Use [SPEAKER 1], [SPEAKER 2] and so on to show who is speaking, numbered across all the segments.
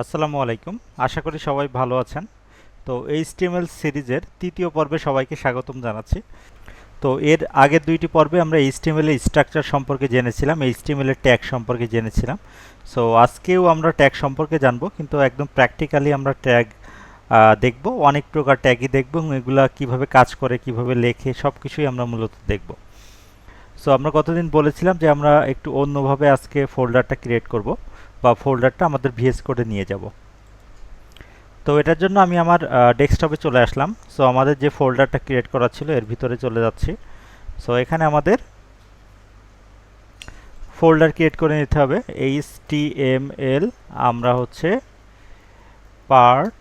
[SPEAKER 1] আসসালামু আলাইকুম। আশা করি সবাই ভালো আছেন। তো এইচটিএমএল সিরিজের তৃতীয় পর্বে সবাইকে স্বাগতম জানাচ্ছি। তো এর আগের দুইটি পর্বে আমরা এইচটিএমএল স্ট্রাকচার সম্পর্কে জেনেছিলাম, এইচটিএমএল ট্যাগ সম্পর্কে জেনেছিলাম। সো আজকেও আমরা ট্যাগ সম্পর্কে জানব, কিন্তু একদম প্র্যাকটিক্যালি আমরা ট্যাগ দেখব, অনেক প্রকার ট্যাগই দেখব এবং এগুলা কীভাবে কাজ করে, কীভাবে লেখে সব কিছুই আমরা মূলত দেখব। সো আমরা কতদিন বলেছিলাম যে আমরা একটু অন্যভাবে আজকে ফোল্ডারটা ক্রিয়েট করব। বা ফোল্ডারটা আমাদের ভিএস কোডে নিয়ে যাব। তো এটার জন্য আমি আমার ডেস্কটপে চলে আসলাম। সো আমাদের যে ফোল্ডারটা ক্রিয়েট করা ছিল, এর ভিতরে চলে যাচ্ছি। সো এখানে আমাদের ফোল্ডার ক্রিয়েট করে নিতে হবে। এইচ টি এম এল আমরা হচ্ছে পার্ট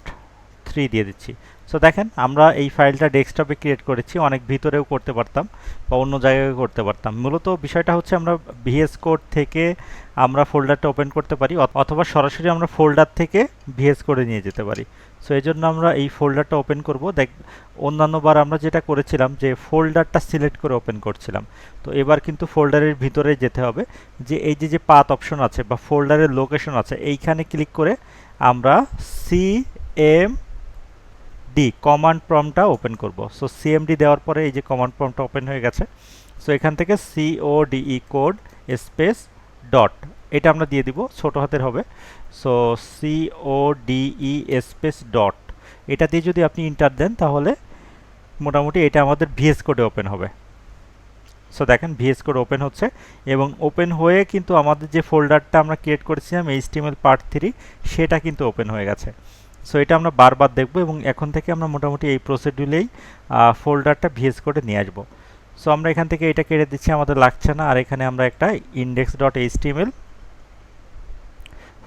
[SPEAKER 1] থ্রি দিয়ে দিচ্ছি। সো দেখেন, আমরা এই ফাইলটা ডেস্কটপে ক্রিয়েট করেছি, অনেক ভিতরেও করতে পারতাম বা অন্য জায়গায় করতে পারতাম। মূলত বিষয়টা হচ্ছে আমরা ভিএস কোড থেকে আমরা ফোল্ডারটা ওপেন করতে পারি অথবা সরাসরি আমরা ফোল্ডার থেকে ভিএস কোডে নিয়ে যেতে পারি। সো এই জন্য আমরা এই ফোল্ডারটা ওপেন করব। দেখ অন্যান্যবার আমরা যেটা করেছিলাম যে ফোল্ডারটা সিলেক্ট করে ওপেন করছিলাম। তো এবার কিন্তু ফোল্ডারের ভিতরে যেতে হবে যে এই যে যে পাথ অপশন আছে বা ফোল্ডারের লোকেশন আছে, এইখানে ক্লিক করে আমরা সি এম ডি কমান্ড প্রমটা ওপেন করব। সো সিএমডি দেওয়ার পরে এই যে কমান্ড প্রমটা ওপেন হয়ে গেছে। সো এখান থেকে সিওডিই কোড স্পেস ডট এটা আমরা দিয়ে দিব, ছোট হাতের হবে। সো সিওডিই স্পেস ডট এটা দিয়ে যদি আপনি ইন্টার দেন, তাহলে মোটামুটি এটা আমাদের ভিএস কোডে ওপেন হবে। সো দেখেন ভিএস কোড ওপেন হচ্ছে এবং ওপেন হয়ে কিন্তু আমাদের যে ফোল্ডারটা আমরা ক্রিয়েট করেছিলাম এইচটিএমএল পার্ট থ্রি সেটা কিন্তু ওপেন হয়ে গেছে। সো এটা আমরা বারবার দেখব এবং এখন থেকে আমরা মোটামুটি এই প্রসিডিউলেই ফোল্ডারটা ভিএস কোডে নিয়ে আসব। সো আমরা এখান থেকে এটা কেটে দিচ্ছি, আমাদের লাগছে না। আর এখানে আমরা একটা index dot HTML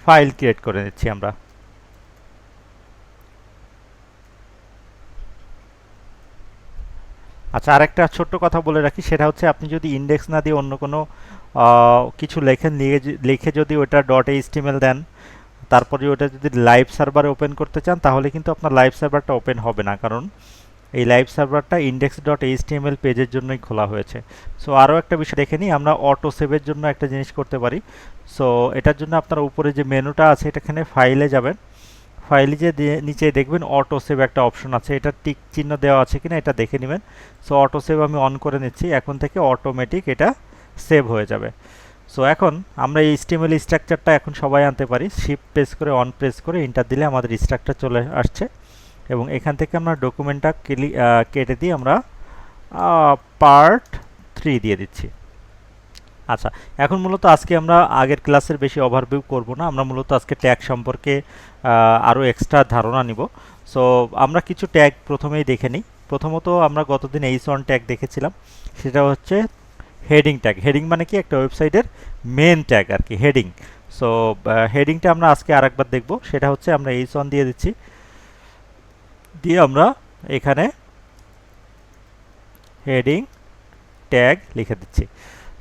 [SPEAKER 1] file create করে নিচ্ছি আমরা। আচ্ছা আর একটা ছোট্ট কথা বলে রাখি, সেটা হচ্ছে আপনি যদি ইন্ডেক্স না দিয়ে অন্য কোনো কিছু লেখেন, লিখে যদি ওটা ডট এইচটিএমএল দেন তারপরে ওটা যদি লাইভ সার্ভারে ওপেন করতে চান, তাহলে কিন্তু আপনার লাইভ সার্ভারটা ওপেন হবে না। কারণ এই লাইভ সার্ভারটা ইন্ডেক্স ডট এইচটিএমএল পেজের জন্যই খোলা হয়েছে। সো আরও একটা বিষয় দেখে নিই, আমরা অটো সেভের জন্য একটা জিনিস করতে পারি। সো এটার জন্য আপনার উপরে যে মেনুটা আছে, এটাখানে ফাইলে যাবেন। ফাইলে যে নিচে দেখবেন অটো সেভ একটা অপশন আছে। এটা টিক চিহ্ন দেওয়া আছে কিনা, এটা দেখে নেবেন। সো অটো সেভ আমি অন করে নিচ্ছি। এখন থেকে অটোমেটিক এটা সেভ হয়ে যাবে। সো এখন আমরা এই স্টিমেল স্ট্রাকচারটা এখন সবাই আনতে পারি। শিপ প্রেস করে অন প্রেস করে ইন্টার দিলে আমাদের স্ট্রাকচার চলে আসছে। এবং এখান থেকে আমরা ডকুমেন্টটা কেটে দিয়ে আমরা পার্ট থ্রি দিয়ে দিচ্ছি। আচ্ছা এখন মূলত আজকে আমরা আগের ক্লাসের বেশি ওভারভিউ করব না। আমরা মূলত আজকে ট্যাগ সম্পর্কে আরও এক্সট্রা ধারণা নিব। সো আমরা কিছু ট্যাগ প্রথমেই দেখে নিই। প্রথমত আমরা গতদিন এইচ ওয়ান ট্যাগ দেখেছিলাম। সেটা হচ্ছে হেডিং ট্যাগ হেডিং মানে কি? একটা ওয়েবসাইটের মেন ট্যাগ আর কি হেডিং সো হেডিংটা আমরা আজকে আরেকবার দেখব। সেটা হচ্ছে আমরা এইচ ওয়ান দিয়ে দিচ্ছি। দিয়ে আমরা এখানে হেডিং ট্যাগ লিখে দিচ্ছি।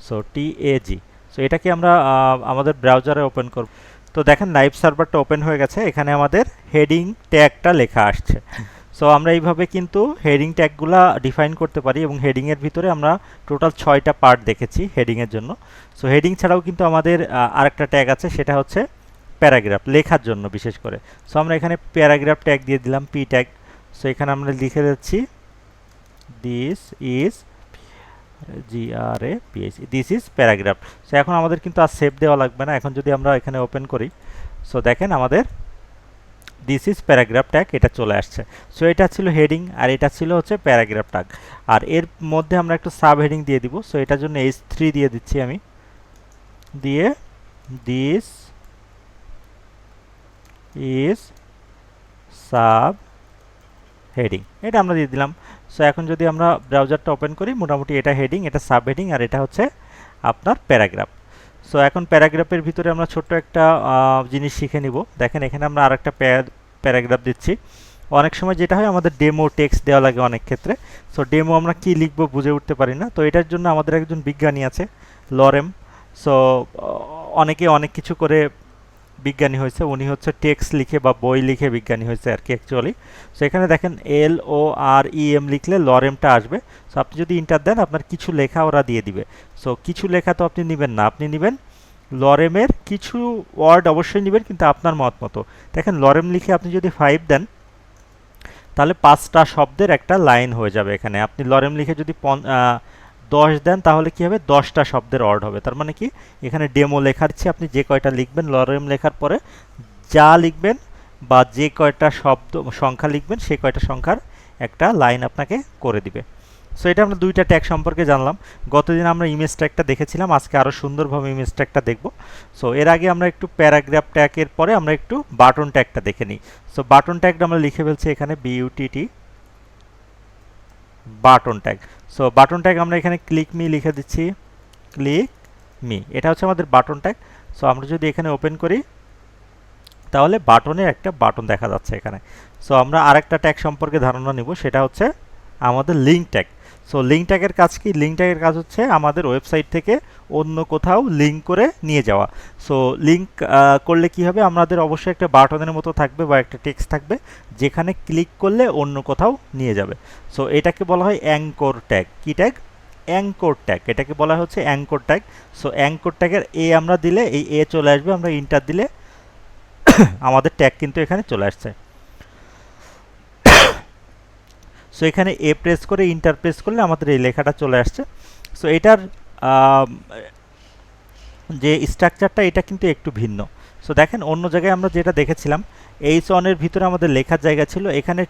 [SPEAKER 1] সো টি এ জি সো এটাকে আমরা আমাদের ব্রাউজারে ওপেন করব। তো দেখেন লাইভ সার্ভারটা ওপেন হয়ে গেছে। এখানে আমাদের হেডিং ট্যাগটা লেখা আসছে। সো আমরা এইভাবে কিন্তু হেডিং ট্যাগগুলা ডিফাইন করতে পারি এবং হেডিংয়ের ভিতরে আমরা টোটাল ছয়টা পার্ট দেখেছি হেডিংয়ের জন্য। সো হেডিং ছাড়াও কিন্তু আমাদের আরেকটা ট্যাগ আছে, সেটা হচ্ছে প্যারাগ্রাফ লেখার জন্য বিশেষ করে। সো আমরা এখানে প্যারাগ্রাফ ট্যাগ দিয়ে দিলাম পি ট্যাগ সো এখানে আমরা লিখে যাচ্ছি this is G R A P H this is paragraph so এখন আমাদের কিন্তু আর সেভ দেওয়া লাগবে না। এখন যদি আমরা এখানে ওপেন করি সো দেখেন আমাদের দিস ইজ প্যারাগ্রাফ ট্যাগ এটা চলে আসছে। সো এটা ছিল হেডিং আর এটা ছিল হচ্ছে প্যারাগ্রাফ ট্যাগ আর এর মধ্যে আমরা একটু সাব হেডিং দিয়ে দিব। সো এটার জন্য এইচ থ্রি দিয়ে দিচ্ছি আমি। দিয়ে দিস ইজ সাব হেডিং এটা আমরা দিয়ে দিলাম। সো এখন যদি আমরা ব্রাউজারটা ওপেন করি, মোটামুটি এটা হেডিং এটা সাব হেডিং আর এটা হচ্ছে আপনার প্যারাগ্রাফ সো এখন প্যারাগ্রাফের ভিতরে আমরা ছোট্ট একটা জিনিস শিখে নিব। দেখেন, এখানে আমরা আর একটা প্যারাগ্রাফ দিচ্ছি। অনেক সময় যেটা হয়, আমাদের ডেমো টেক্সট দেওয়া লাগে অনেক ক্ষেত্রে। সো ডেমো আমরা কি লিখব বুঝে উঠতে পারি না। তো এটার জন্য আমাদের একজন বিজ্ঞানী আছে, লরেম। সো অনেকে অনেক কিছু করে বিজ্ঞানী হয়েছে, উনি হচ্ছে টেক্সট লিখে বা বই লিখে বিজ্ঞানী হয়েছে আর কি অ্যাকচুয়ালি সো এখানে দেখেন এল ও আর ই এম লিখলে লরেমটা আসবে। সো আপনি যদি ইন্টার দেন, আপনার কিছু লেখা ওরা দিয়ে দিবে। সো কিছু লেখা তো আপনি নেবেন না। আপনি নেবেন লরেমের কিছু ওয়ার্ড অবশ্যই নেবেন, কিন্তু আপনার মত মতো। দেখেন লরেম লিখে আপনি যদি ফাইভ দেন, তাহলে পাঁচটা শব্দের একটা লাইন হয়ে যাবে এখানে। আপনি লরেম লিখে যদি দশ দেন, তাহলে কি হবে? দশটা শব্দের ওয়ার্ড হবে। তার মানে কি? এখানে ডেমো লেখার চেয়ে আপনি যে কয়টা লিখবেন লরেম লেখার পরে যা লিখবেন বা যে কয়টা শব্দ, সংখ্যা লিখবেন সেই কয়টা সংখ্যার একটা লাইন আপনাকে করে দিবে। সো এটা আমরা দুইটা ট্যাগ সম্পর্কে জানলাম। গতদিন আমরা ইমেজ ট্যাগটা দেখেছিলাম, আজকে আরও সুন্দরভাবে ইমেজ ট্যাগটা দেখব। সো এর আগে আমরা একটু প্যারাগ্রাফ ট্যাগের পরে আমরা একটু বাটন ট্যাগটা দেখে নিই। সো বাটন ট্যাগটা আমরা লিখে ফেলছি এখানে B U T T button tag so button tag আমরা এখানে ক্লিক মি লিখে দিচ্ছি। ক্লিক মি এটা হচ্ছে আমাদের বাটন ট্যাগ সো আমরা যদি এখানে ওপেন করি, তাহলে বাটনের একটা বাটন দেখা যাচ্ছে এখানে। সো আমরা আরেকটা ট্যাগ সম্পর্কে ধারণা নিব, সেটা হচ্ছে আমাদের লিঙ্ক ট্যাগ সো লিঙ্ক ট্যাগের কাজ কি? লিঙ্ক ট্যাগের কাজ হচ্ছে আমাদের ওয়েবসাইট থেকে অন্য কোথাও লিঙ্ক করে নিয়ে যাওয়া। সো লিঙ্ক করলে কি হবে? আমাদের অবশ্যই একটা বাটনের মতো থাকবে বা একটা টেক্সট থাকবে, যেখানে ক্লিক করলে অন্য কোথাও নিয়ে যাবে। সো এটাকে বলা হয় অ্যাঙ্কর ট্যাগ কি ট্যাগ অ্যাঙ্কর ট্যাগ এটাকে বলা হচ্ছে অ্যাঙ্কর ট্যাগ সো অ্যাঙ্কর ট্যাগের এ আমরা দিলে, এই এ চলে আসবে, আমরা ইন্টার দিলে আমাদের ট্যাগ কিন্তু এখানে চলে আসছে। সো এখানে এ প্রেস করে ইন্টার প্রেস করলে আমাদের এই লেখাটা চলে আসছে। সো এটার যে স্ট্রাকচারটা এটা কিন্তু একটু ভিন্ন। সো দেখেন, অন্য জায়গায় আমরা যেটা দেখেছিলাম এইচ অনের ভিতরে আমাদের লেখার জায়গা ছিল, এখানে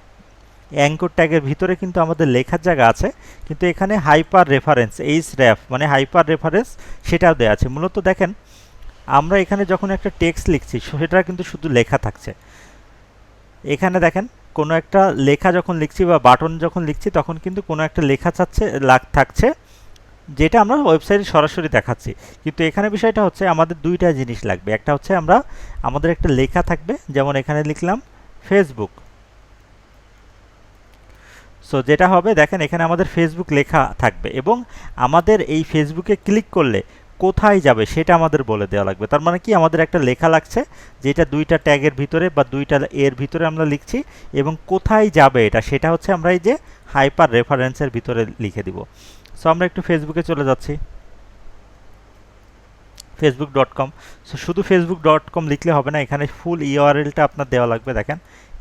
[SPEAKER 1] অ্যাঙ্কর ট্যাগের ভিতরে কিন্তু আমাদের লেখার জায়গা আছে, কিন্তু এখানে হাইপার রেফারেন্স এইচ র্যাফ মানে হাইপার রেফারেন্স সেটাও দেওয়া আছে। মূলত দেখেন, আমরা এখানে যখন একটা টেক্সট লিখছি, সেটা কিন্তু শুধু লেখা থাকছে। এখানে দেখেন কোনো একটা লেখা যখন লিখছি বা বাটন যখন লিখছি, তখন কিন্তু কোনো একটা লেখা চাচ্ছে লাগ, থাকছে, যেটা আমরা ওয়েবসাইটে সরাসরি দেখাচ্ছি। কিন্তু এখানে বিষয়টা হচ্ছে আমাদের দুইটা জিনিস লাগবে। একটা হচ্ছে আমরা, আমাদের একটা লেখা থাকবে, যেমন এখানে লিখলাম ফেসবুক সো যেটা হবে, দেখেন এখানে আমাদের ফেসবুক লেখা থাকবে এবং আমাদের এই ফেসবুকে ক্লিক করলে কোথায় যাবে সেটা আমাদের বলে দেওয়া লাগবে। তার মানে কি? আমাদের একটা লেখা লাগছে যেটা দুইটা ট্যাগের ভিতরে বা দুইটা এর ভিতরে আমরা লিখছি এবং কোথায় যাবে এটা সেটা হচ্ছে আমরা এই যে হাইপার রেফারেন্সের ভিতরে লিখে দিব। সো আমরা একটু ফেসবুকে চলে যাচ্ছি। ফেসবুক ডট কম সো শুধু ফেসবুক ডট কম লিখলে হবে না, এখানে ফুল ইউআরএলটা আপনার দেওয়া লাগবে, দেখেন।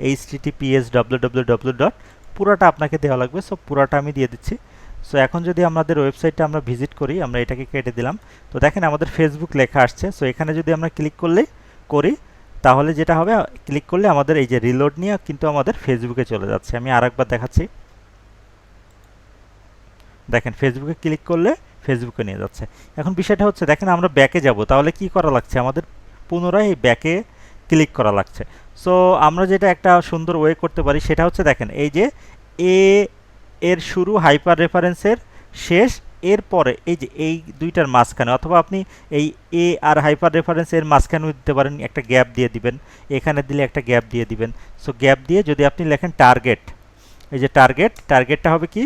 [SPEAKER 1] H T T P S W W W dot পুরাটা আপনাকে দেওয়া লাগবে। সো পুরাটা আমি দিয়ে দিচ্ছি। সো এখন যদি আমাদের ওয়েবসাইটটা আমরা ভিজিট করি, আমরা এটাকে কেটে দিলাম। তো দেখেন আমাদের ফেসবুক লেখা আসছে। সো এখানে যদি আমরা ক্লিক করলে, করি, তাহলে যেটা হবে ক্লিক করলে আমাদের এই যে রিলোড নিয়ে কিন্তু আমাদের ফেসবুকে চলে যাচ্ছে। আমি আরেকবার দেখাচ্ছি। দেখেন ফেসবুকে ক্লিক করলে ফেসবুকে নিয়ে যাচ্ছে। এখন বিষয়টা হচ্ছে, দেখেন আমরা ব্যাকে যাব। তাহলে কি করা লাগছে? আমাদের পুনরায় এই ব্যাকে ক্লিক করা লাগছে। সো আমরা যেটা একটা সুন্দর ওয়ে করতে পারি, সেটা হচ্ছে, দেখেন, এই যে এ এর শুরু হাইপার রেফারেন্সের শেষ এরপরে এই যে এই দুইটার মাঝখানে, অথবা আপনি এই এ আর হাইপার রেফারেন্স এর মাঝখানেও দিতে পারেন, একটা গ্যাপ দিয়ে দিবেন, এখানে দিলে একটা গ্যাপ দিয়ে দিবেন। সো গ্যাপ দিয়ে যদি আপনি লেখেন টার্গেট এই যে টার্গেট টার্গেটটা হবে কি?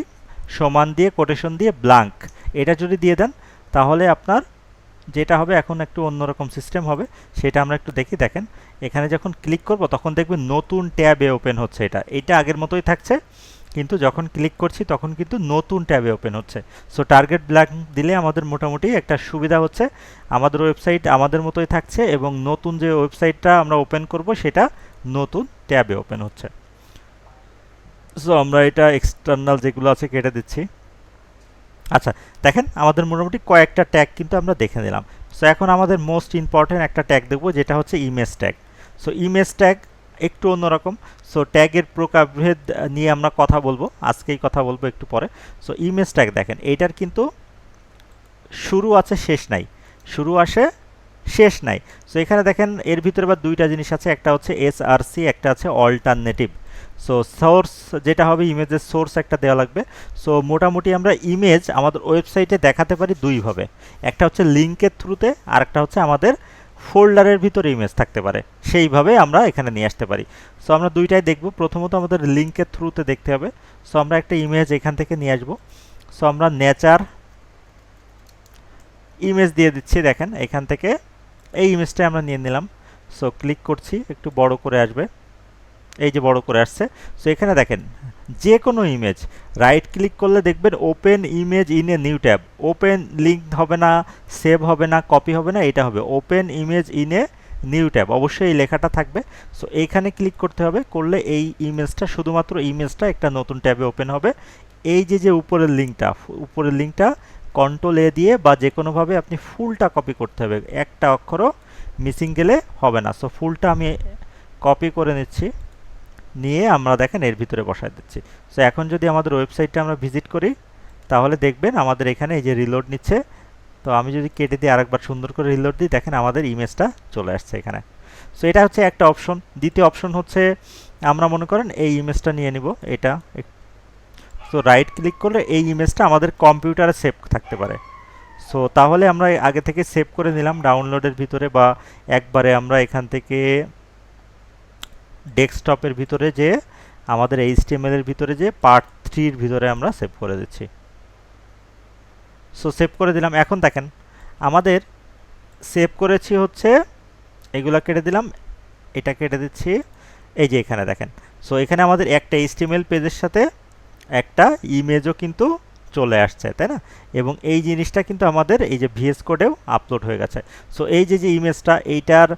[SPEAKER 1] সমান দিয়ে কোটেশন দিয়ে ব্লাঙ্ক এটা যদি দিয়ে দেন, তাহলে আপনার যেটা হবে এখন একটু অন্যরকম সিস্টেম হবে, সেটা আমরা একটু দেখি, দেখেন। এখানে যখন ক্লিক করব, তখন দেখবেন নতুন ট্যাবে ওপেন হচ্ছে এটা। এটা আগের মতোই থাকছে। কিন্তু যখন ক্লিক করছি, তখন কিন্তু নতুন ট্যাবে ওপেন হচ্ছে। সো টার্গেট ব্ল্যাক দিলে আমাদের মোটামুটি একটা সুবিধা হচ্ছে। আমাদের ওয়েবসাইট আমাদের মতোই থাকছে এবং নতুন যে ওয়েবসাইটটা আমরা ওপেন করব, সেটা নতুন ট্যাবে ওপেন হচ্ছে। সো আমরা এটা এক্সটার্নাল যেগুলো আছে কেটে দিচ্ছি। আচ্ছা দেখেন আমাদের মোটামুটি কয়েকটা ট্যাগ কিন্তু আমরা দেখে নিলাম। সো এখন আমাদের মোস্ট ইম্পর্টেন্ট একটা ট্যাগ দেখব, যেটা হচ্ছে image tag so image tag একটু অন্যরকম। সো ট্যাগের প্রকারভেদ নিয়ে আমরা কথা বলব। আজকেই কথা বলব একটু পরে। সো ইমেজ ট্যাগ দেখেন। এইটার কিন্তু শুরু আছে, শেষ নাই। শুরু আসে, শেষ নাই। সো এখানে দেখেন, এর ভিতরে বা দুইটা জিনিস আছে। একটা হচ্ছে এস আর সি একটা আছে অল্টারনেটিভ সো সোর্স যেটা হবে ইমেজের সোর্স একটা দেওয়া লাগবে। সো মোটামুটি আমরা ইমেজ আমাদের ওয়েবসাইটে দেখাতে পারি দুইভাবে। একটা হচ্ছে লিঙ্কের থ্রুতে আর একটা হচ্ছে আমাদের ফোল্ডারের ভিতরে ইমেজ থাকতে পারে। সেইভাবে আমরা এখানে নিয়ে আসতে পারি। সো আমরা দুইটাই দেখব। প্রথমত আমাদের লিঙ্কের থ্রুতে দেখতে হবে। সো আমরা একটা ইমেজ এখান থেকে নিয়ে আসব। সো আমরা নেচার ইমেজ দিয়ে দিচ্ছি, দেখেন। এখান থেকে এই ইমেজটা আমরা নিয়ে নিলাম। সো ক্লিক করছি। একটু বড় করে আসবে। এই যে বড় করে আসছে। সো এখানে দেখেন যে কোনো ইমেজ রাইট ক্লিক করলে দেখবেন open image in a new tab open link হবে না সেভ হবে না কপি হবে না, এটা হবে। Open image in a new tab অবশ্যই এই লেখাটা থাকবে। সো এইখানে ক্লিক করতে হবে। করলে এই ইমেজটা শুধুমাত্র ইমেজটা একটা নতুন ট্যাবে ওপেন হবে। এই যে যে উপরের লিঙ্কটা উপরের লিঙ্কটা কন্ট্রোল এ দিয়ে বা যে কোনোভাবে আপনি ফুলটা কপি করতে হবে। একটা অক্ষরও মিসিং গেলে হবে না। সো ফুলটা আমি কপি করে নিচ্ছি। নিয়ে আমরা দেখেন এর ভিতরে বসায় দিচ্ছি। সো এখন যদি আমাদের ওয়েবসাইটটা আমরা ভিজিট করি, তাহলে দেখবেন আমাদের এখানে এই যে রিলোড নিচ্ছে। তো আমি যদি কেটে দিয়ে আরেকবার সুন্দর করে রিলোড দিই, দেখেন আমাদের ইমেজটা চলে আসছে এখানে। সো এটা হচ্ছে একটা অপশন দ্বিতীয় অপশন হচ্ছে, আমরা মনে করেন এই ইমেজটা নিয়ে নিব। এটা তো রাইট ক্লিক করলে এই ইমেজটা আমাদের কম্পিউটারে সেভ থাকতে পারে। সো তাহলে আমরা আগে থেকে সেভ করে নিলাম ডাউনলোডের ভিতরে বা একবারে আমরা এখান থেকে ডেস্কটপের ভিতরে যে, আমাদের এইচটিএমএল এর ভিতরে যে পার্ট থ্রির ভিতরে আমরা সেভ করে দিচ্ছি। সো সেভ করে দিলাম। এখন দেখেন, আমাদের সেভ করেছি হচ্ছে, এগুলা কেটে দিলাম। এটা কেটে দিচ্ছি, এই যে এখানে দেখেন। সো এখানে আমাদের একটা এইচটিএমএল পেজের সাথে একটা ইমেজও কিন্তু চলে আসছে, তাই না? এবং এই জিনিসটা কিন্তু আমাদের এই যে ভিএস কোডেও আপলোড হয়ে গেছে। সো এই যে যে ইমেজটা এইটার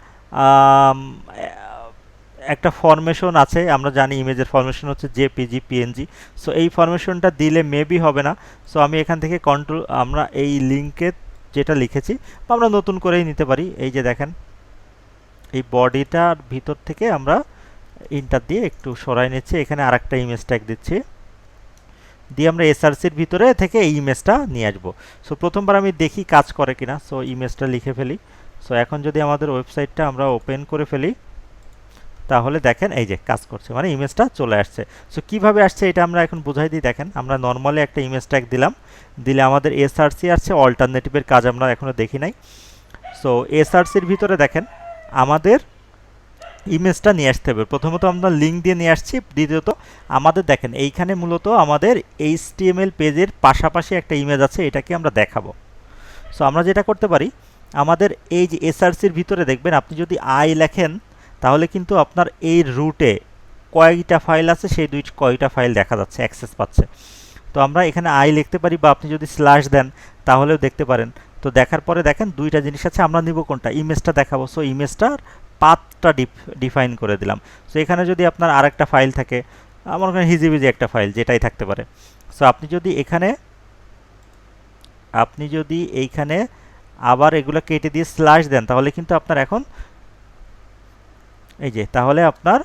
[SPEAKER 1] একটা ফরমেশন আছে, আমরা জানি ইমেজের ফরমেশন হচ্ছে জেপিজি পিএনজি সো এই ফরমেশনটা দিলে মেবি হবে না সো আমি এখান থেকে কন্ট্রোল আমরা এই লিঙ্কে যেটা লিখেছি বা আমরা নতুন করেই নিতে পারি, এই যে দেখেন, এই বডিটার ভিতর থেকে আমরা ইন্টার দিয়ে একটু সরাই নিচ্ছি, এখানে আরেকটা ইমেজ ট্যাগ দিচ্ছি, দিয়ে আমরা এসআরসির ভিতরে থেকে এই ইমেজটা নিয়ে আসব সো প্রথমবার আমি দেখি কাজ করে কিনা সো ইমেজটা লিখে ফেলি সো এখন যদি আমাদের ওয়েবসাইটটা আমরা ওপেন করে ফেলি তাহলে দেখেন এই যে কাজ করছে মানে ইমেজটা চলে আসছে। সো কীভাবে আসছে এটা আমরা এখন বুঝাই দিই, দেখেন আমরা নর্মালি একটা ইমেজ ট্যাগ দিলাম, দিলে আমাদের এসআরসি আসছে অল্টারনেটিভের কাজ আমরা এখনও দেখি নাই। সো এসআরসির ভিতরে দেখেন আমাদের ইমেজটা নিয়ে আসতে হবে। প্রথমত আমরা লিঙ্ক দিয়ে নিয়ে আসছি, দ্বিতীয়ত আমাদের দেখেন এইখানে মূলত আমাদের এইচ এইচটিএমএল পেজের পাশাপাশি একটা ইমেজ আছে, এটাকে আমরা দেখাবো। সো আমরা যেটা করতে পারি, আমাদের এই যে এসআরসির ভিতরে দেখবেন, আপনি যদি আই লেখেন তাহলে কিন্তু আপনার এই রুটে কয়টা ফাইল আছে? সেই দুই কয়টা ফাইল দেখা যাচ্ছে অ্যাক্সেস পাচ্ছে। তো আমরা এখানে আই লিখতে পারি বা আপনি যদি স্ল্যাশ দেন, তাহলেও দেখতে পারেন। তো দেখার পরে দেখেন দুইটা জিনিস আছে, আমরা নিব কোনটা? ইমেজটা দেখাবো। সো ইমেজটার পাথটা ডিফাইন করে দিলাম। সো এখানে যদি আপনার আরেকটা ফাইল থাকে আমার ওখানে হিজিবিজি একটা ফাইল যেটাই থাকতে পারে। সো আপনি যদি এখানে, আপনি যদি এইখানে আবার এগুলো কেটে দিয়ে স্ল্যাশ দেন, তাহলে কিন্তু আপনার এখন এই যে, তাহলে আপনার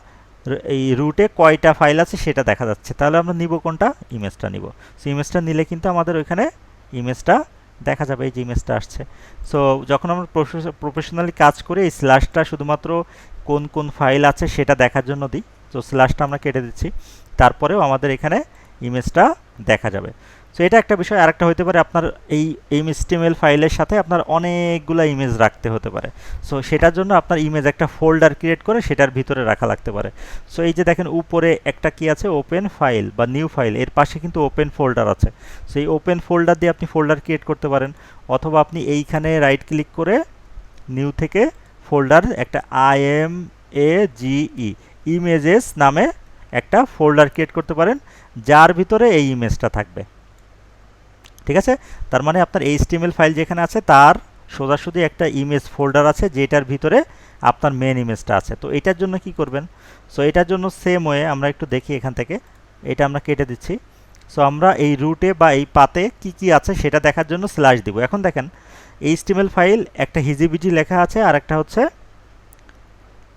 [SPEAKER 1] এই রুটে কয়টা ফাইল আছে সেটা দেখা যাচ্ছে। তাহলে আমরা নিব কোনটা? ইমেজটা নিব। সো ইমেজটা নিলে কিন্তু আমাদের ওইখানে ইমেজটা দেখা যাবে, এই যে ইমেজটা আসছে। সো যখন আমরা প্রফেশনালি কাজ করি, এই স্ল্যাশটা শুধুমাত্র কোন কোন ফাইল আছে সেটা দেখার জন্য দিই। তো স্ল্যাশটা আমরা কেটে দিচ্ছি। তারপরেও আমাদের এখানে ইমেজটা দেখা যাবে। সো এটা একটা বিষয়, আরেকটা হতে পারে আপনার এই এইচটিএমএল ফাইলের সাথে আপনার অনেকগুলো ইমেজ রাখতে হতে পারে। সো সেটার জন্য আপনার ইমেজ একটা ফোল্ডার ক্রিয়েট করে সেটার ভিতরে রাখা লাগতে পারে। সো এই যে দেখেন উপরে একটা কি আছে? ওপেন ফাইল বা নিউ ফাইল এর পাশে কিন্তু ওপেন ফোল্ডার আছে। সো এই ওপেন ফোল্ডার দিয়ে আপনি ফোল্ডার ক্রিয়েট করতে পারেন। অথবা আপনি এইখানে রাইট ক্লিক করে নিউ থেকে ফোল্ডার একটা I M A G E images নামে একটা ফোল্ডার ক্রিয়েট করতে পারেন, যার ভিতরে এই ইমেজটা থাকবে। ঠিক আছে? তার মানে আপনার এইচটিএমএল ফাইল যেখানে আছে, তার সোজাসুজি একটা ইমেজ ফোল্ডার আছে, যেটার ভিতরে আপনার মেন ইমেজটা আছে। তো এটার জন্য কি করবেন? সো এটার জন্য সেম ওয়ে আমরা একটু দেখি এখান থেকে। এটা আমরা কেটে দিচ্ছি। সো আমরা এই রুটে বা এই পাতে কি কি আছে সেটা দেখার জন্য স্ল্যাশ দিব। এখন দেখেন এইচটিএমএল ফাইল একটা হিজিবিজি লেখা আছে আর একটা হচ্ছে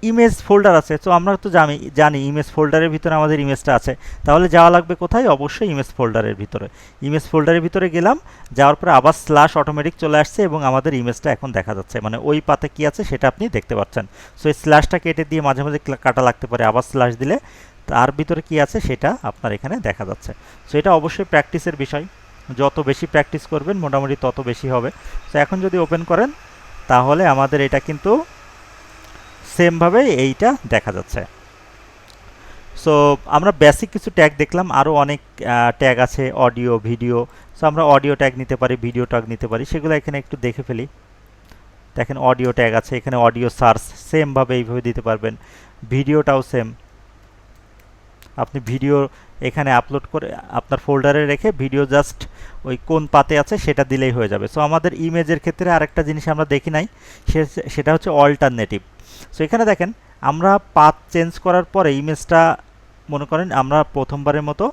[SPEAKER 1] ইমেজ ফোল্ডার আছে। তো আমরা তো জানি জানি ইমেজ ফোল্ডারের ভিতরে আমাদের ইমেজটা আছে। তাহলে যাওয়া লাগবে কোথায়? অবশ্যই ইমেজ ফোল্ডারের ভিতরে। ইমেজ ফোল্ডারের ভিতরে গেলাম, যাওয়ার পরে আবার স্ল্যাশ অটোমেটিক চলে আসছে এবং আমাদের ইমেজটা এখন দেখা যাচ্ছে। মানে ওই পাতে কি আছে সেটা আপনি দেখতে পাচ্ছেন। সো এই স্ল্যাশটা কেটে দিয়ে মাঝে মাঝে কাটা লাগতে পারে। আবার স্ল্যাশ দিলে তার ভিতরে কি আছে সেটা আপনার এখানে দেখা যাচ্ছে। সো এটা অবশ্যই প্র্যাকটিসের বিষয়। যত বেশি প্র্যাকটিস করবেন, মোটামুটি তত বেশি হবে। সো এখন যদি ওপেন করেন, তাহলে আমাদের এটা কিন্তু সেমভাবে এইটা দেখা যাচ্ছে। সো আমরা বেসিক কিছু ট্যাগ দেখলাম আরও অনেক ট্যাগ আছে অডিও ভিডিও সো আমরা অডিও ট্যাগ নিতে পারি ভিডিও ট্যাগ নিতে পারি, সেগুলো এখানে একটু দেখে ফেলি। দেখেন অডিও ট্যাগ আছে, এখানে অডিও সার্চ সেমভাবে এইভাবে দিতে পারবেন ভিডিওটাও সেম আপনি ভিডিও এখানে আপলোড করে, আপনার ফোল্ডারে রেখে ভিডিও জাস্ট ওই কোন পাতে আছে সেটা দিলেই হয়ে যাবে। সো আমাদের ইমেজের ক্ষেত্রে আরেকটা জিনিস আমরা দেখি নাই সেটা হচ্ছে অল্টারনেটিভ সো এখানে দেখেন, আমরা পাথ চেঞ্জ করার পরে ইমেজটা মনে করেন আমরা প্রথমবারের মতো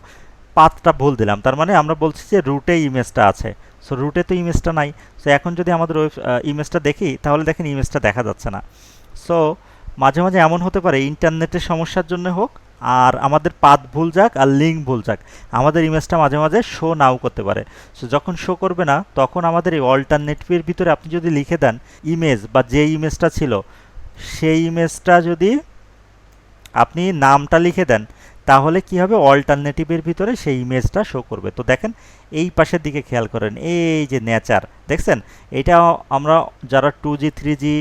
[SPEAKER 1] পাথটা ভুল দিলাম। তার মানে আমরা বলছি যে রুটে ইমেজটা আছে। সো রুটে তো ইমেজটা নাই। সো এখন যদি আমাদের ওয়েব ইমেজটা দেখি, তাহলে দেখেন ইমেজটা দেখা যাচ্ছে না। সো মাঝে মাঝে এমন হতে পারে ইন্টারনেটের সমস্যার জন্য হোক, আর আমাদের পাথ ভুল যাক আর লিঙ্ক ভুল যাক, আমাদের ইমেজটা মাঝে মাঝে শো নাও করতে পারে। সো যখন শো করবে না, তখন আমাদের এই অল্টারনেটিভের ভিতরে আপনি যদি লিখে দেন ইমেজ বা যে ইমেজটা ছিল সেই ইমেজটা যদি আপনি নামটা লিখে দেন, তাহলে কি হবে? অল্টারনেটিভের ভিতরে সেই ইমেজটা শো করবে। তো দেখেন, এই পাশের দিকে খেয়াল করেন, এই যে নেচার দেখছেন? এটা আমরা যারা two G three G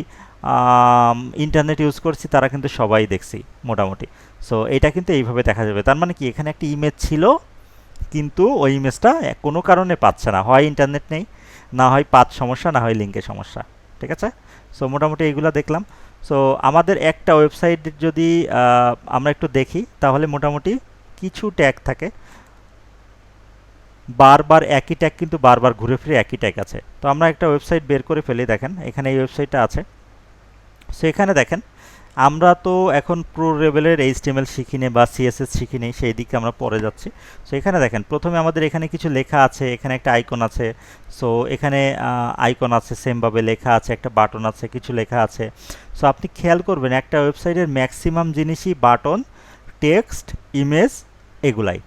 [SPEAKER 1] internet use করছি, তারা কিন্তু সবাই দেখছি, মোটামুটি। সো এটা কিন্তু এইভাবে দেখা যাবে। তার মানে কি? এখানে একটা ইমেজ ছিল, কিন্তু ওই ইমেজটা কোনো কারণে পাচ্ছে না। হয় ইন্টারনেট নেই, না হয় পাঁচ সমস্যা, না হয় লিঙ্কের সমস্যা। ঠিক আছে? সো মোটামুটি এইগুলো দেখলাম। সো আমাদের একটা ওয়েবসাইট যদি আমরা একটু দেখি, তাহলে মোটামুটি কিছু ট্যাগ থাকে। বারবার একই ট্যাগ কিন্তু বারবার ঘুরে ফিরে একই ট্যাগ আছে। তো আমরা একটা ওয়েবসাইট বের করে ফেলি, দেখেন, এখানে এই ওয়েবসাইটটা আছে। সো দেখেন, আমরা তো এখন প্রো লেভেলের এইচটিএমএল শিখিনি বা সিএসএস শিখিনি, সেই দিকে আমরা পরে যাচ্ছি। সো এখানে দেখেন, প্রথমে আমাদের এখানে কিছু লেখা আছে, এখানে একটা আইকন আছে। সো এখানে আইকন আছে সেমভাবে লেখা আছে, একটা বাটন আছে, কিছু লেখা আছে। সো আপনি খেয়াল করবেন একটা ওয়েবসাইটের ম্যাক্সিমাম জিনিসই বাটন টেক্সট ইমেজ এগুলাই।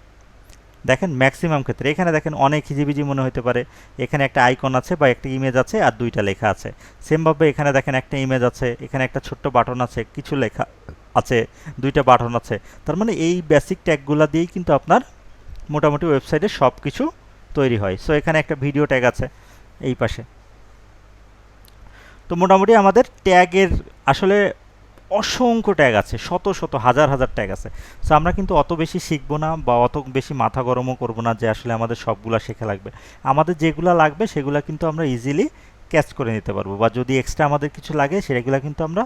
[SPEAKER 1] দেখেন ম্যাক্সিমাম ক্ষেত্রে। এখানে দেখেন অনেক হিজিবিজি মনে হতে পারে। এখানে একটা আইকন আছে বা একটা ইমেজ আছে আর দুইটা লেখা আছে। সেমভাবে এখানে দেখেন একটা ইমেজ আছে, এখানে একটা ছোট্ট বাটন আছে, কিছু লেখা আছে, দুইটা বাটন আছে। তার মানে এই বেসিক ট্যাগগুলো দিয়েই কিন্তু আপনার মোটামুটি ওয়েবসাইটে সব কিছু তৈরি হয়। সো এখানে একটা ভিডিও ট্যাগ আছে এই পাশে। তো মোটামুটি আমাদের ট্যাগের আসলে অসংখ্য ট্যাগ আছে, শত শত, হাজার হাজার ট্যাগ আছে। সো আমরা কিন্তু অত বেশি শিখব না বা অত বেশি মাথা গরমও করব না যে আসলে আমাদের সবগুলা শেখা লাগবে। আমাদের যেগুলো লাগবে সেগুলো কিন্তু আমরা ইজিলি ক্যাচ করে নিতে পারব বা যদি এক্সট্রা আমাদের কিছু লাগে সেগুলো কিন্তু আমরা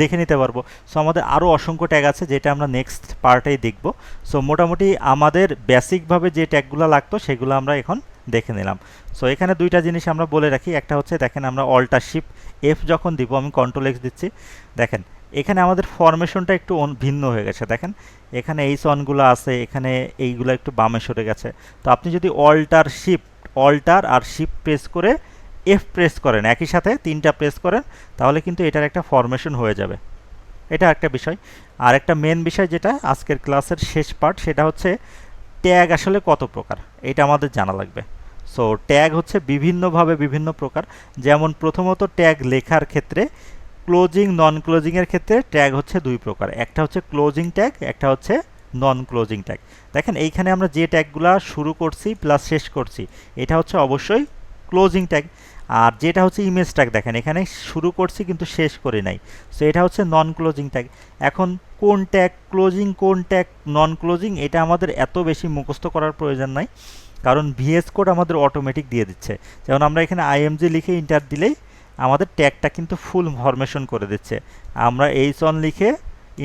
[SPEAKER 1] দেখে নিতে পারব। সো আমাদের আরও অসংখ্য ট্যাগ আছে যেটা আমরা নেক্সট পার্টেই দেখব। সো মোটামুটি আমাদের বেসিকভাবে যে ট্যাগগুলো লাগতো সেগুলো আমরা এখন দেখে নিলাম। সো এখানে দুইটা জিনিস আমরা বলে রাখি। একটা হচ্ছে, দেখেন আমরা অল্টারশিপ এফ যখন দিব, আমি কন্ট্রোল এক্স দিচ্ছি। দেখেন, এখানে আমাদের ফরমেশনটা একটু ভিন্ন হয়ে গেছে। দেখেন, এখানে এই সনগুলো আছে, এখানে এইগুলো একটু বামে সরে গেছে। তো আপনি যদি অল্টার শিফট অল্টার আর শিফট প্রেস করে এফ প্রেস করেন, একই সাথে তিনটা প্রেস করেন, তাহলে কিন্তু এটার একটা ফরমেশন হয়ে যাবে। এটা একটা বিষয়। আর একটা মেন বিষয় যেটা, আজকের ক্লাসের শেষ পার্ট সেটা হচ্ছে ট্যাগ আসলে কত প্রকার? এটা আমাদের জানা লাগবে। সো ট্যাগ হচ্ছে বিভিন্নভাবে বিভিন্ন প্রকার। যেমন প্রথমত ট্যাগ লেখার ক্ষেত্রে ক্লোজিং নন ক্লোজিংয়ের ক্ষেত্রে ট্যাগ হচ্ছে দুই প্রকার। একটা হচ্ছে ক্লোজিং ট্যাগ একটা হচ্ছে নন ক্লোজিং ট্যাগ দেখেন, এইখানে আমরা যে ট্যাগগুলা শুরু করছি প্লাস শেষ করছি, এটা হচ্ছে অবশ্যই ক্লোজিং ট্যাগ আর যেটা হচ্ছে ইমেজ ট্যাগ দেখেন, এখানে শুরু করছি কিন্তু শেষ করি নাই। সো এটা হচ্ছে নন ক্লোজিং ট্যাগ এখন কোন ট্যাগ ক্লোজিং কোন ট্যাগ নন ক্লোজিং এটা আমাদের এত বেশি মুখস্থ করার প্রয়োজন নাই। কারণ ভিএস কোড আমাদের অটোমেটিক দিয়ে দিচ্ছে। যেমন আমরা এখানে আইএমজি লিখে ইন্টার দিলেই আমাদের ট্যাগটা কিন্তু ফুল ফরমেশন করে দিচ্ছে। আমরা এইচ অন লিখে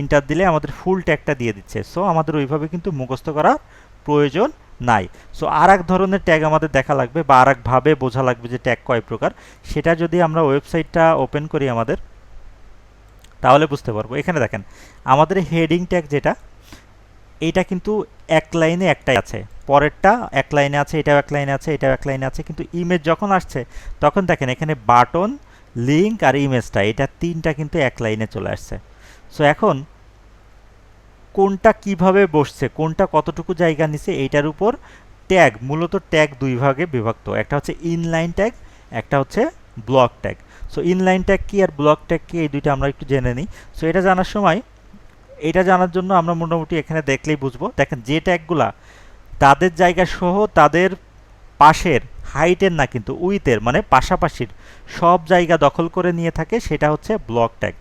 [SPEAKER 1] ইন্টার দিলে আমাদের ফুল ট্যাগটা দিয়ে দিচ্ছে। সো আমাদের ওইভাবে কিন্তু মুখস্থ করার প্রয়োজন নাই। সো আর এক ধরনের ট্যাগ আমাদের দেখা লাগবে বা আর একভাবে বোঝা লাগবে যে ট্যাগ কয় প্রকার। সেটা যদি আমরা ওয়েবসাইটটা ওপেন করি আমাদের, তাহলে বুঝতে পারব। এখানে দেখেন, আমাদের হেডিং ট্যাগ যেটা এইটা কিন্তু এক লাইনে একটাই আছে। পরেরটা এক লাইনে আছে, এটাও এক লাইনে আছে, এটাও এক লাইনে আছে, কিন্তু ইমেজ যখন আসছে, তখন দেখেন এখানে বাটন লিঙ্ক আর ইমেজটা এটা তিনটা কিন্তু এক লাইনে চলে আসছে। সো এখন কোনটা কীভাবে বসছে, কোনটা কতটুকু জায়গা নিছে, এইটার উপর ট্যাগ মূলত ট্যাগ দুই ভাগে বিভক্ত। একটা হচ্ছে ইনলাইন ট্যাগ একটা হচ্ছে block tag so inline tag কি আর ব্লক ট্যাগ কি, এই দুইটা আমরা একটু জেনে নিই। সো এটা জানার সময়, এটা জানার জন্য আমরা মোটামুটি এখানে দেখলেই বুঝব। দেখেন যে ট্যাগগুলা তাদের জায়গা সহ তাদের পাশের, হাইটের না কিন্তু উইথের মানে পাশাপাশির সব জায়গা দখল করে নিয়ে থাকে, সেটা হচ্ছে ব্লক ট্যাগ।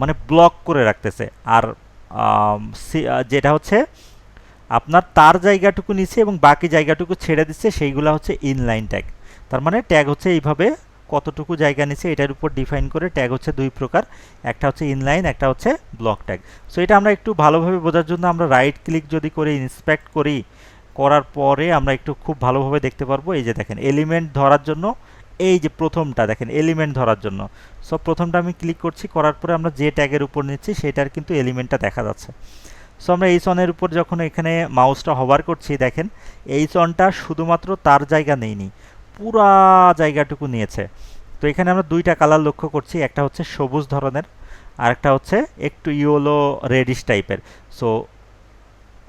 [SPEAKER 1] মানে ব্লক করে রাখতেছে। আর যেটা হচ্ছে আপনার তার জায়গাটুকু নিচ্ছে এবং বাকি জায়গাটুকু ছেড়ে দিচ্ছে, সেইগুলো হচ্ছে ইনলাইন ট্যাগ তার মানে ট্যাগ হচ্ছে এইভাবে কতটুকু জায়গা নিচ্ছে, এটার উপর ডিফাইন করে ট্যাগ হচ্ছে দুই প্রকার। একটা হচ্ছে ইনলাইন একটা হচ্ছে ব্লক ট্যাগ সো এটা আমরা একটু ভালোভাবে বোঝার জন্য আমরা রাইট ক্লিক যদি করে ইন্সপেক্ট করি করার পরে আমরা একটু খুব ভালোভাবে দেখতে পারব। এই যে দেখেন এলিমেন্ট ধরার জন্য এই যে প্রথমটা দেখেন এলিমেন্ট ধরার জন্য। সো প্রথমটা আমি ক্লিক করছি, করার পরে আমরা যে ট্যাগের উপর নিচ্ছি, সেটার কিন্তু এলিমেন্টটা দেখা যাচ্ছে। সো আমরা এই সনের উপর যখন এখানে মাউসটা হবার করছি, দেখেন, এই সনটা শুধুমাত্র তার জায়গা নেইনি, পুরা জায়গাটুকু নিয়েছে। তো, এখানে আমরা দুইটা কালার লক্ষ্য করছি, একটা হচ্ছে সবুজ ধরনের আর একটা হচ্ছে একটু ইয়েলো রেডিশ টাইপের সো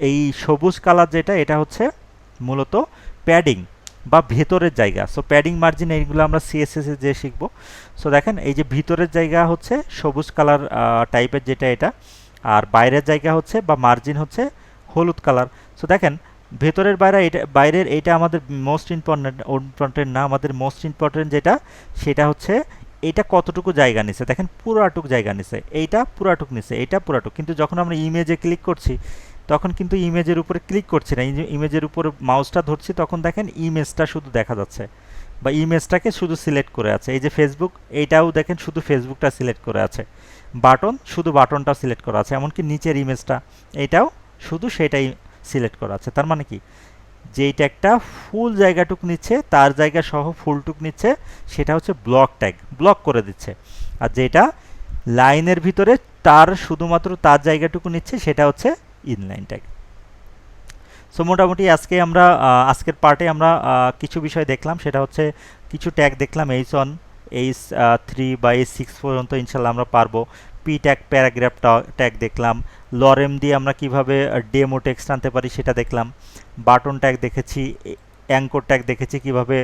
[SPEAKER 1] এই সবুজ কালার যেটা, এটা হচ্ছে মূলত প্যাডিং বা ভেতরের জায়গা। সো প্যাডিং মার্জিন এইগুলো আমরা সিএসএস যে শিখব। সো দেখেন, এই যে ভিতরের জায়গা হচ্ছে সবুজ কালার টাইপের যেটা এটা, আর বাইরের জায়গা হচ্ছে বা মার্জিন হচ্ছে হলুদ কালার। সো দেখেন, ভেতরের বাইরে এটা, বাইরের এইটা আমাদের মোস্ট ইম্পর্টেন্ট ইম্পর্টেন্ট না, আমাদের মোস্ট ইম্পর্টেন্ট যেটা, সেটা হচ্ছে এটা কতটুকু জায়গা নিছে। দেখেন, পুরাটুক জায়গা নিছে। এইটা পুরাটুক নিছে, এইটা পুরাটুক। কিন্তু যখন আমরা ইমেজে ক্লিক করছি তখন কিন্তু ইমেজের উপরে ক্লিক করছি না। ইমেজের উপরে মাউসটা ধরছি, তখন দেখেন ইমেজটা শুধু দেখা যাচ্ছে বা ইমেজটাকে শুধু সিলেক্ট করে আছে। এই যে ফেসবুক এইটাও দেখেন শুধু ফেসবুকটা সিলেক্ট করে আছে। বাটন, শুধু বাটনটা সিলেক্ট করা আছে, এমনকি নিচের ইমেজটা এইটাও শুধু সেটাই সিলেক্ট করা আছে। তার মানে কি? যেই ট্যাগটা ফুল জায়গাটুক নিচ্ছে, তার জায়গা সহ ফুলটুক নিচ্ছে, সেটা হচ্ছে ব্লক ট্যাগ, ব্লক করে দিচ্ছে। আর যেটা লাইনের ভিতরে তার শুধুমাত্র তার জায়গাটুকু নিচ্ছে, সেটা হচ্ছে ইনলাইন ট্যাগ সো মোটামুটি আজকে আমরা আজকের পার্টে আমরা কিছু বিষয় দেখলাম। সেটা হচ্ছে কিছু ট্যাগ দেখলাম এইচ ওয়ান এইচ থ্রি বা এইচ সিক্স পর্যন্ত ইনশাল্লাহ আমরা পারব। পি ট্যাগ প্যারাগ্রাফ ট্যাগ দেখলাম। লরেম দিয়ে আমরা কীভাবে ডেমো টেক্সট আনতে পারি সেটা দেখলাম। বাটন ট্যাগ দেখেছি অ্যাঙ্কর ট্যাগ দেখেছি কীভাবে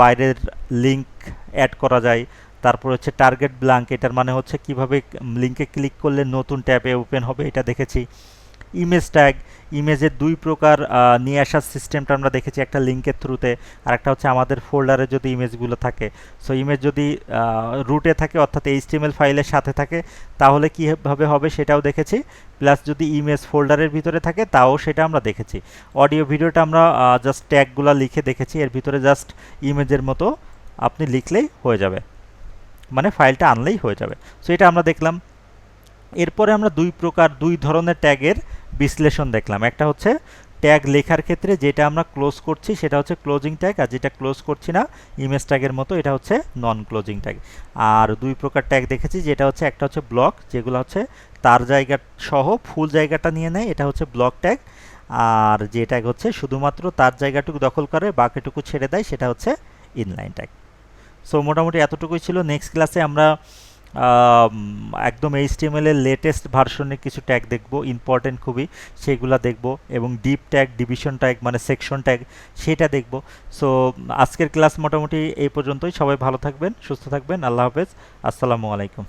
[SPEAKER 1] বাইরের লিঙ্ক অ্যাড করা যায়। তারপর হচ্ছে টার্গেট ব্ল্যাঙ্ক এটার মানে হচ্ছে কীভাবে লিঙ্কে ক্লিক করলে নতুন ট্যাবে ওপেন হবে, এটা দেখেছি। ইমেজ ট্যাগ ইমেজের দুই প্রকার নিয়ে আসার সিস্টেমটা আমরা দেখেছি একটা লিঙ্কের থ্রুতে আর একটা হচ্ছে আমাদের ফোল্ডারে যদি ইমেজগুলো থাকে। সো ইমেজ যদি রুটে থাকে অর্থাৎ এইচটিএমএল ফাইলের সাথে থাকে, তাহলে কীভাবে হবে সেটাও দেখেছি। প্লাস যদি ইমেজ ফোল্ডারের ভিতরে থাকে, তাও সেটা আমরা দেখেছি। অডিও ভিডিওটা আমরা জাস্ট ট্যাগগুলো লিখে দেখেছি। এর ভিতরে জাস্ট ইমেজের মতো আপনি লিখলেই হয়ে যাবে। মানে ফাইলটা আনলেই হয়ে যাবে। সো এটা আমরা দেখলাম। এরপরে আমরা দুই প্রকার, দুই ধরনের ট্যাগের বিশ্লেষণ দেখলাম। একটা হচ্ছে ট্যাগ লেখার ক্ষেত্রে যেটা আমরা ক্লোজ করছি সেটা হচ্ছে ক্লোজিং ট্যাগ আর যেটা ক্লোজ করছি না ইমেজ ট্যাগের মতো, এটা হচ্ছে নন ক্লোজিং ট্যাগ আর দুই প্রকার ট্যাগ দেখেছি, যেটা হচ্ছে একটা হচ্ছে ব্লক যেগুলো হচ্ছে তার জায়গা সহ ফুল জায়গাটা নিয়ে নেয়, এটা হচ্ছে ব্লক ট্যাগ আর যে ট্যাগ হচ্ছে শুধুমাত্র তার জায়গাটুকু দখল করে, বাকিটুকু ছেড়ে দেয়, সেটা হচ্ছে ইনলাইন ট্যাগ সো মোটামুটি এতটুকুই ছিল। নেক্সট ক্লাসে আমরা একদম এইচটিএমএল এর লেটেস্ট ভার্সনের কিছু ট্যাগ দেখব ইম্পর্টেন্ট খুবই, সেগুলো দেখব, এবং ডিপ ট্যাগ ডিভিশন ট্যাগ মানে সেকশন ট্যাগ সেটা দেখব। সো আজকের ক্লাস মোটামুটি এই পর্যন্তই, সবাই ভালো থাকবেন, সুস্থ থাকবেন, আল্লাহ হাফেজ, আসসালামু আলাইকুম।